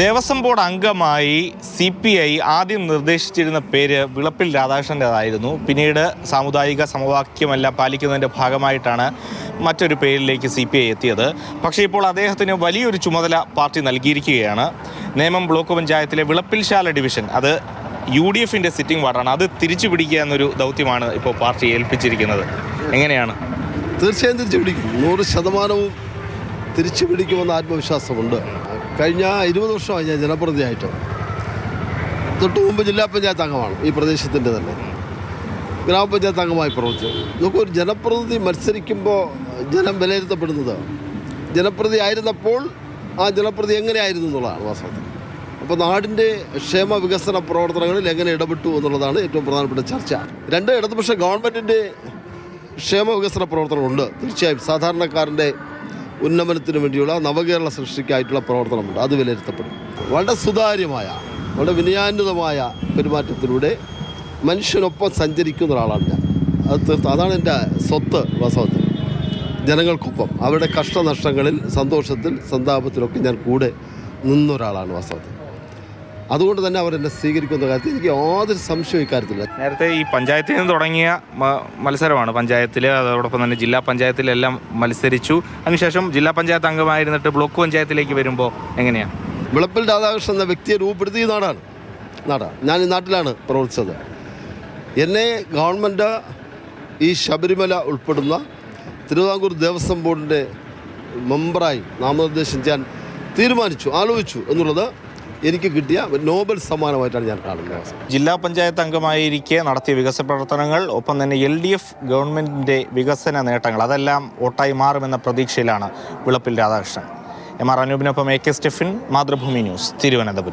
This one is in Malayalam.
ദേവസ്വം ബോർഡ് അംഗമായി സി പി ഐ ആദ്യം നിർദ്ദേശിച്ചിരുന്ന പേര് വിളപ്പിൽ രാധാകൃഷ്ണന്റെതായിരുന്നു. പിന്നീട് സാമുദായിക സമവാക്യമെല്ലാം പാലിക്കുന്നതിന്റെ ഭാഗമായിട്ടാണ് മറ്റൊരു പേരിലേക്ക് സി പി ഐ എത്തിയത്. പക്ഷേ ഇപ്പോൾ അദ്ദേഹത്തിന് വലിയൊരു ചുമതല പാർട്ടി നൽകിയിരിക്കുകയാണ്. നേമം ബ്ലോക്ക് പഞ്ചായത്തിലെ വിളപ്പിൽശാല ഡിവിഷൻ. അത് യു ഡി എഫിന്റെ സിറ്റിംഗ് വാർഡാണ്. അത് തിരിച്ചു പിടിക്കുക എന്നൊരു ദൗത്യമാണ് ഇപ്പോൾ പാർട്ടി ഏൽപ്പിച്ചിരിക്കുന്നത്. എങ്ങനെയാണ്? തീർച്ചയായും തിരിച്ചു പിടിക്കും. നൂറ് ശതമാനവും തിരിച്ചു പിടിക്കുമെന്ന ആത്മവിശ്വാസമുണ്ട്. കഴിഞ്ഞ ഇരുപത് വർഷമായി ഞാൻ ജനപ്രതിനിധിയായിട്ട്. തൊട്ട് മുമ്പ് ജില്ലാ പഞ്ചായത്ത് അംഗമാണ് ഈ പ്രദേശത്തിന്റെ തന്നെ. ഗ്രാമപഞ്ചായത്ത് അംഗമായി പ്രവർത്തിച്ചു. നമുക്ക് ഒരു ജനപ്രതിനിധി മത്സരിക്കുമ്പോൾ ജനം വിലയിരുത്തപ്പെടുന്നത്. ജനപ്രതി ആയിരുന്നപ്പോൾ ആ ജനപ്രതി എങ്ങനെയായിരുന്നു എന്നുള്ളതാണ് വാസ്തവത്തിൽ. അപ്പോൾ നാടിന്റെ ക്ഷേമ വികസന പ്രവർത്തനങ്ങളിൽ എങ്ങനെ ഇടപെട്ടു എന്നുള്ളതാണ് ഏറ്റവും പ്രധാനപ്പെട്ട ചർച്ച. രണ്ട് ഇടതുപക്ഷ ഗവൺമെന്റിന്റെ ക്ഷേമ വികസന പ്രവർത്തനമുണ്ട് തീർച്ചയായും സാധാരണക്കാരന്റെ ഉന്നമനത്തിന് വേണ്ടിയുള്ള നവകേരള സൃഷ്ടിക്കായിട്ടുള്ള പ്രവർത്തനമുണ്ട്. അത് വിലയിരുത്തപ്പെടും. വളരെ സുതാര്യമായ വളരെ വിനയാന്വിതമായ പെരുമാറ്റത്തിലൂടെ മനുഷ്യനൊപ്പം സഞ്ചരിക്കുന്ന ഒരാളാണ് ഞാൻ. അത് തീർത്ത് അതാണ് എന്റെ സ്വത്ത് വാസ്തവത്തിൽ. ജനങ്ങൾക്കൊപ്പം അവരുടെ കഷ്ടനഷ്ടങ്ങളിൽ സന്തോഷത്തിൽ സന്താപത്തിലൊക്കെ ഞാൻ കൂടെ നിന്നൊരാളാണ് വാസ്തവത്തിൽ. അതുകൊണ്ട് തന്നെ അവർ എന്നെ സ്വീകരിക്കുന്ന കാര്യത്തിൽ എനിക്ക് യാതൊരു സംശയവും ഇക്കാര്യത്തില്ല നേരത്തെ ഈ പഞ്ചായത്തിൽ നിന്ന് തുടങ്ങിയ മത്സരമാണ് പഞ്ചായത്തിൽ അതോടൊപ്പം തന്നെ ജില്ലാ പഞ്ചായത്തിലെല്ലാം മത്സരിച്ചു. അതിനുശേഷം ജില്ലാ പഞ്ചായത്ത് അംഗമായിരുന്നിട്ട് ബ്ലോക്ക് പഞ്ചായത്തിലേക്ക് വരുമ്പോൾ എങ്ങനെയാണ് വിളപ്പിൽ രാധാകൃഷ്ണൻ എന്ന വ്യക്തിയെ രൂപപ്പെടുത്തിയ നാടാണ് നാടാണ് ഞാൻ ഈ നാട്ടിലാണ് പ്രവർത്തിച്ചത്. എന്നെ ഗവൺമെന്റ് ഈ ശബരിമല ഉൾപ്പെടുന്ന തിരുവിതാംകൂർ ദേവസ്വം ബോർഡിന്റെ മെമ്പറായി നാമനിർദ്ദേശം ചെയ്യാൻ തീരുമാനിച്ചു ആലോചിച്ചു എന്നുള്ളത് എനിക്ക് കിട്ടിയ നോബൽ സമ്മാനമായിട്ടാണ് ഞാൻ കാണുന്നത്. ജില്ലാ പഞ്ചായത്ത് അംഗമായിരിക്കെ നടത്തിയ വികസന പ്രവർത്തനങ്ങൾ ഒപ്പം തന്നെ എൽ ഡി എഫ് ഗവൺമെന്റിന്റെ വികസന നേട്ടങ്ങൾ അതെല്ലാം വോട്ടായി മാറുമെന്ന പ്രതീക്ഷയിലാണ് Vilappil Radhakrishnan. M R അനൂപിനൊപ്പം A K Stephin Mathrubhumi news Thiruvananthapuram.